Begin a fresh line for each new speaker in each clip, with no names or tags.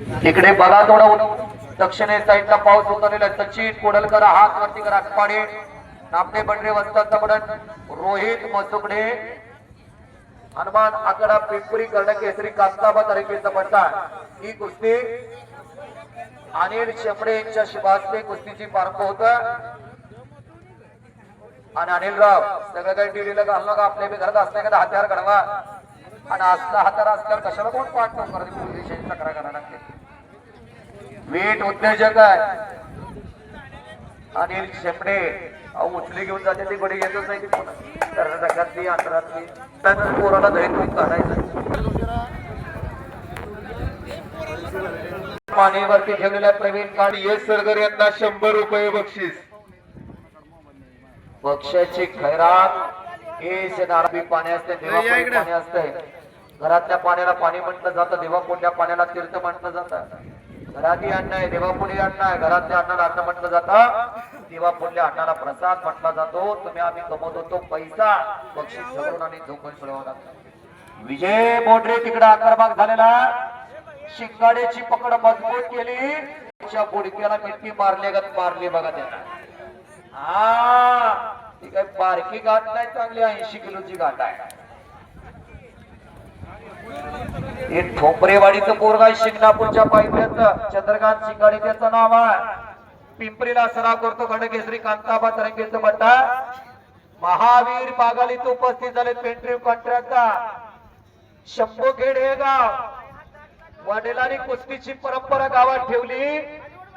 इकडे बघा थोडं. दक्षिणे साईडला पाऊस उतरलेला सचिन कोडलकर हात वरती करा. पाडे नामदे बंडरे वसंत रोहित मसुकडे. हनुमान आकडा पिंपरी कर्ण केसरी कास्ताबा तारखेचा पडता ही कुस्ती अनिल शेपडे यांच्या शिवासने कुस्तीची पारंभ होत. आणि अनिल राव सगळं काही टीव्हीला घालणं का आपल्या बी घरात असल्या का? हत्यार घडवा. आणि असला हातार असल्यावर कशाला कोण पाठ ठोक करते? तक्रार करायला लागते वीट उद्योजक आहे. अनिल शेपडे उचली घेऊन जाते ती बडी येतच नाही ती पुन्हा कर्नाटकातली आंध्रातली त्यानंतर पोराला दही तूप काढायचं. पाणीवरती ठेवलेल्या प्रवीण काळी
येस सरगर यांना शंभर रुपये बक्षीस.
पक्षाची खैरात हे नारळी पाणी असते पाणी असते. घरातल्या पाण्याला पाणी म्हटलं जातं देवापुढल्या पाण्याला तीर्थ म्हटलं जातं. घरातही अन्न आहे देवापुढे अन्न आहे घरातल्या अन्नाला अन्न म्हटलं जातं. देवापुढल्या अन्नाला प्रसाद म्हटला जातो. तुम्ही आम्ही कमवतो तो पैसा. बक्षीस आणि झोपून लागतो विजय मोटरे तिकडे आक्रमक झालेला. शिंगाड्याची पकड मजबूत केली. बुडक्याला मिठी मारले मारली बघा त्यांना हा. ती काय बारकी गाठ नाही चांगली ऐंशी किलोची गाठ आहे. हे ठोपरेवाडीचं पोरगा शिंगणापूरच्या पायथ्याच चंद्रकांत शिंगाडे त्याचं नाव आहे. पिंपरीला सराव करतो खंडकेसरी कांताबा तरंगेचं म्हणता. महावीर बागालीत उपस्थित झाले पेंट्री कॉन्ट्रॅक्टचा. शंभूखेड हे गाव. वडिलांनी कुस्तीची परंपरा गावात ठेवली.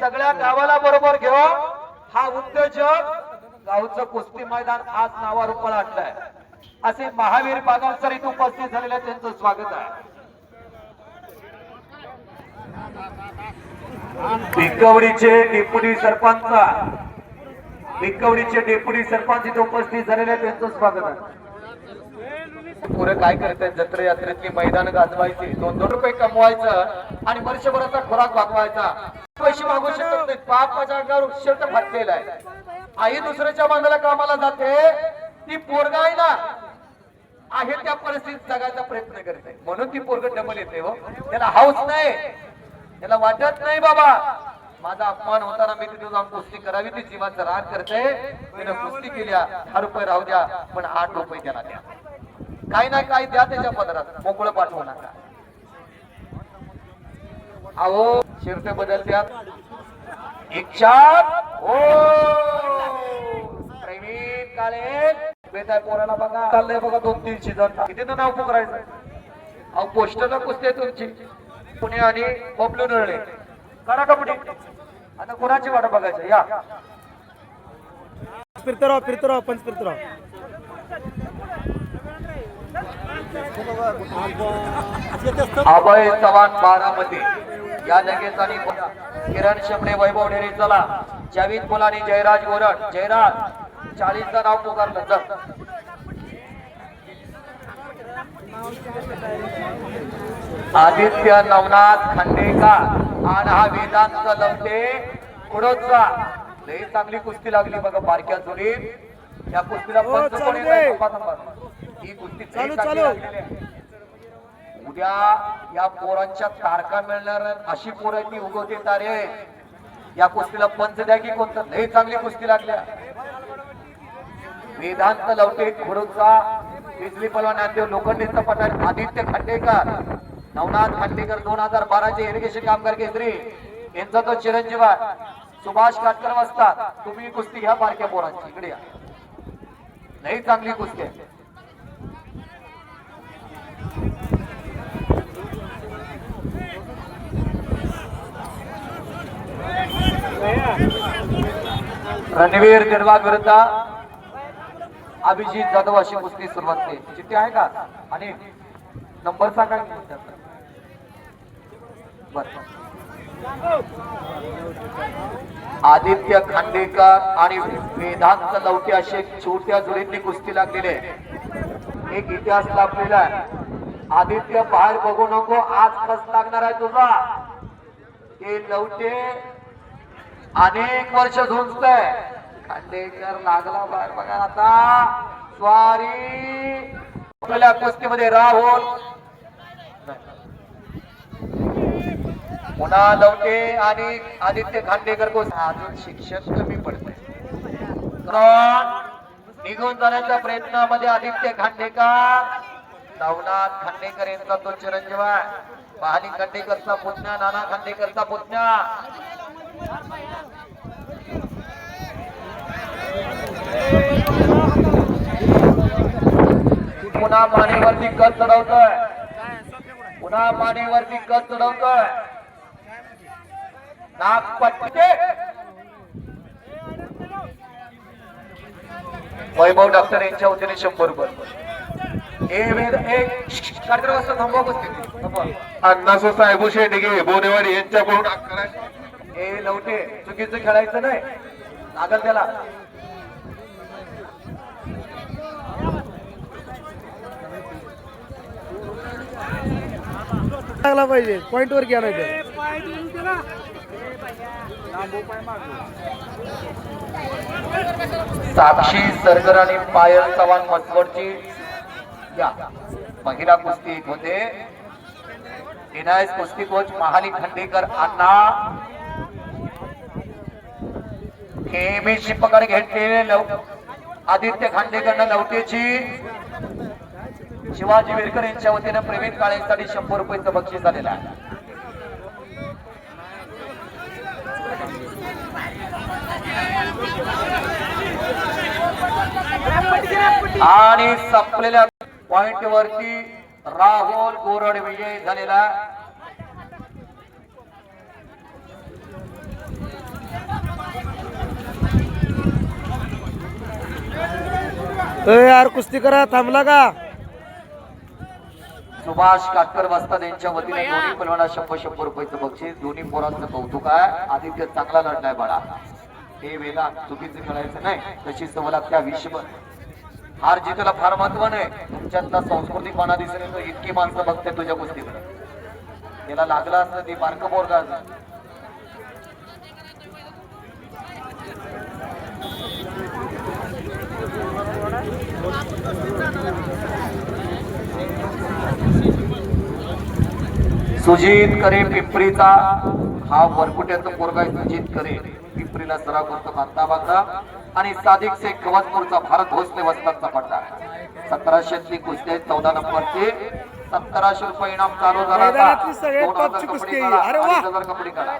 सगळ्या गावाला बरोबर घेऊन हा उद्योजक गावचं कुस्ती मैदान आज नावारूपाला आणलंय असे महावीर बागावकर इथे उपस्थित झालेले त्यांचं स्वागत आहे. भिकवडीचे डेप्युटी सरपंच भिकवडीचे डेप्युटी सरपंच इथे उपस्थित झालेले त्यांचं स्वागत आहे. पुरे काय करतायत? जत्रे यात्रेतली मैदान गाजवायची. दोन दोन रुपये कमवायचं आणि वर्षभराचा खुराक भागवायचा पैसे मागू शकत नाही पाप माझ्या अंगावर शर्ट फाटलेला आहे. आई दुसऱ्याच्या बांधाला कामाला जाते ती पोरगा आहे ना आहे त्या परिस्थितीत जगायचा प्रयत्न करते. म्हणून ती पोरग डबल येते हो. त्याला हाऊस नाही. त्याला वाटत नाही बाबा. माझा अपमान होताना मी तिथे जाऊन कुस्ती करावी ती जीवाचा राग करते. तिने कुस्ती केल्या दहा रुपये राहू द्या पण आठ रुपये त्याला द्या. काही ना काही द्या त्याच्या पदरात. मोकळं पाठवू नका. अहो शिरते द्या. इच्छा हो. प्रवीण काळे बेताय पोराला बघा. चाललंय बघा दोन तीन सीझन किती नाव पुकारायचं अहो पोस्टरला कुस्ती आहे तुमची. पुणे आणि बबलू नरळे करा का पुढे आता कोणाची वाट बघायचं? या.
फिरतो फिरतो राव पंच फिरतो राव.
अभय चव्हाण बारामती. या लगेच आणि किरण शेमडे वैभव डेरे चला. जावीद मुलानी जयराज गोरड जयराज. चाळीसचं नाव पुकारलं. चल. आदित्य नवनाथ खांडेकर. आणि हा वेदांत लवते कुडोचा लई चांगली कुस्ती लागली बघा बारक्या जोडीत. या कुस्तीला
हो,
पंच कोण. ही कुस्ती चांगली. लागलेली आहे. उद्या या पोरांच्या तारखा मिळणार अशी पोरांनी उगवते तारे. या कुस्तीला पंच द्या की कोणतं? लई चांगली कुस्ती लागल्या. वेदांत लवटे खुडूचा बिजली पलवान नाट्य लोखंडीचा पठाण आदित्य खांडेकर नवनाथ खांडेकर दोन हजार बाराचे इरिगेशन कामगार केंद्री. यांचा तो चिरंजीव सुभाष काटकर वाजतात. तुम्ही कुस्ती घ्या बारक्या पोरांची. इकडे या. लई चांगली कुस्ती आहे. रणवीर दिडवा विरुद्ध अभिजित जाधव अशी कुस्ती सुरुवात केली. चिठ्ठी आहे का? आणि नंबर सांगा बर. आदित्य खांडेकर आणि वेदांत लवटे असे छोट्या जोडींनी कुस्ती लागलेले आहे. एक इतिहास लाभलेला आहे. आदित्य बाहेर बघू नको आज कस लागणार आहे तुझा. हे लवटे अनेक वर्ष झुंजतय. खांडेकर लागला बाहेर. बघा आता. स्वारी. आपल्या कुस्तीमध्ये राहुल. पुन्हा लवटे आणि आदित्य खांडेकर अजून शिक्षण कमी पडत निघून जाण्याच्या प्रयत्नामध्ये आदित्य खांडेकर. नवनाथ खांडेकर यांचा तो चिरंजीव आहे. महाली खांडेकरचा पुतण्या नाना खांडेकरचा पुतण्या. पुन्हा मानेवरती कच चढवतोय. पुन्हा मानेवरती कच चढवतोय. नागपट्टे वैभव डॉक्टर यांच्या वतीने शंभर रुपये. ए वेद
अण्णासो साहेबू शेंडगे बोनेवाडी यांच्याकडून अकरा
ए लवटे चुकीचं खेळायचं नाही. लागल त्याला.
लागला पाहिजे. पॉइंट वर घ्या नाही
साक्षी सरगर आणि पायल चव्हाण मसवडची या. महिला कुस्ती होते. विनायक कुस्ती कोच महाली खंडेकर अण्णा. खेमीची पकड घेतलेले लव आदित्य खांडेकरनं लवटेची शिवाजी विरकर यांच्या वतीनं प्रवीण काळेसाठी शंभर रुपयेचं बक्षीस झालेलं आहे. आणि संपलेल्या पॉइंट वरती राहुल गोरड विजय झालेला
यार कुस्ती करा थांबला का?
सुभाष काटकर वस्ताद यांच्या वतीने दोन्ही पलवाना शंभर शंभर रुपयाचं बक्षीस दोन्ही पोरांचं कौतुक आहे. आदित्य चांगला लढलाय बाळा. हे वेळा चुकीचं खेळायचं नाही. तशी सवय त्या विश्व. हार जितेला फार महत्त्व नाही तुमच्यातला संस्कृतीपणा दिसून येतो इतकी माणसं बघते तुझ्या कुस्तीकडे. त्याला लागला असं ती बारक बोरगा सुजित करे पिंपरीचा हा वरकुट्याचा पोरगा आहे सुजित करे पिंपरीला सराव करतो बांधा आणि सादिक शेख खवाजपूरचा भारत भोसले वस्तांचा पट्टा सतराशे कुस्ती चौदा नंबरचे सत्तराशे रुपये इनाम चालू झाला आता.
मैदानातली सगळ्यात
दोन हजार
टॉपची
कपडे
कुस्ती.
काढा,
अरे वा.
अडीच हजार कपडे काढा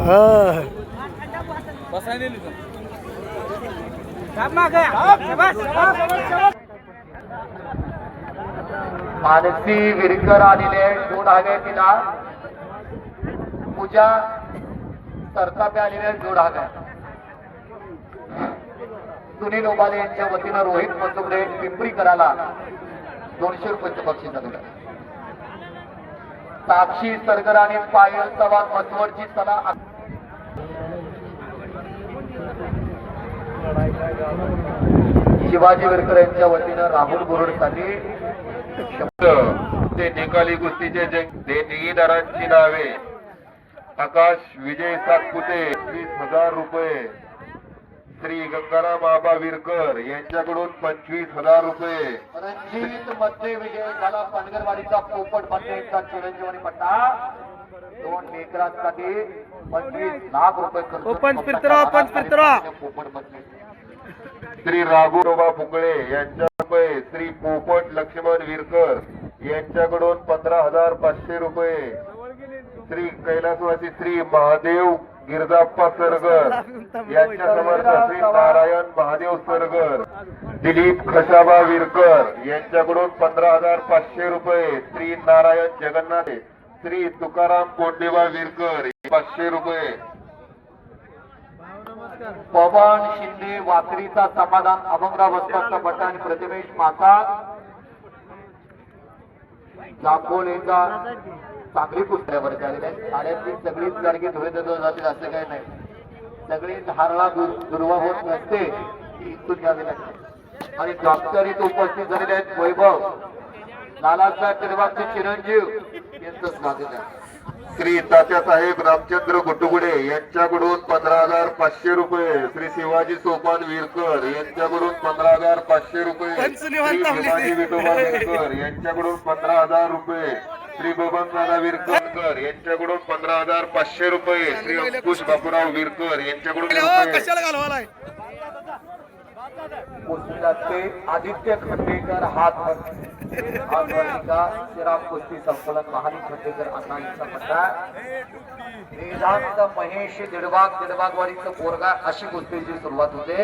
हा.
मानसी विरकर आलेले जोड हवे तिला. पूजा सरतापे आलेले जोड हागा सुनील ओबाले यांच्या वतीनं रोहित मसुबरे पिंपरी कराला दोनशे रुपयाचं बक्षीस आलेलं साक्षी सरगर आणि पायल चव्हाण मसवडची सला शिवाजी विरकर यांच्या वतीनं राहुल गुरुडसाठी
ते निकाली कुस्तीचे जंग देणगीदारांची नावे. आकाश विजय सातपुते वीस हजार रुपये. श्री गंगाराम आबा विरकर यांच्याकडून पंचवीस हजार रुपये.
रणजित मध्ये विजय झाला पानगरवाडीचा पोपटमध्ये एकदा चिरंजीव आणि पट्टा. दोन लेकरांसाठी पंचवीस लाख रुपये खर्च
पंच.
पोपटमध्ये
श्री राघुरोबा फुकळे यांच्या रुपये श्री पोपट लक्ष्मण विरकर यांच्याकडून पंधरा हजार पाचशे रुपये. श्री कैलासवासी श्री महादेव गिरजाप्पा सरगर यांच्या समर्थ श्री नारायण महादेव सरगर दिलीप खशाबा विरकर यांच्याकडून पंधरा हजार पाचशे रुपये. श्री नारायण जगन्नाथ श्री तुकाराम कोंडेबा विरकर पाचशे रुपये.
पवन शिंदे वाकरीचा समाधान अभंगराव वस्ताचा पट्टा आणि प्रतिमेश माता दापोलेचा चांगली पुस्तकावर झालेली आहे साड्यांची सगळीच गाडगी धुळे धुळे जातील असं काही नाही. सगळीच हारला दुर्वा होत नसते ही इथून घ्यावी लागते. आणि डॉक्टर इथे उपस्थित झालेले आहेत वैभव. नालासाहेब तिरवाचे चिरंजीव यांचं स्वागत आहे.
श्री तात्यासाहेब रामचंद्र गुड्डुगुडे यांच्याकडून पंधरा हजार पाचशे रुपये. श्री शिवाजी सोपान विरकर यांच्याकडून पंधरा हजार पाचशे रुपये. श्री शिवाजी विठोबा विरकर यांच्याकडून पंधरा हजार रुपये. श्री बबन दादा विरकर यांच्याकडून पंधरा हजार पाचशे रुपये. श्री अंकुश बापूराव विरकर यांच्याकडून रुपये
आदित्य खंडेकर हात हातवर्णिका श्रीराम कुस्ती संकलन महाली खंडेकर अण्णा यांचा म्हणणं वेदांत महेश दिडबाग दिडबागवाडीचं पोरगा अशी कुस्तीची सुरुवात होते.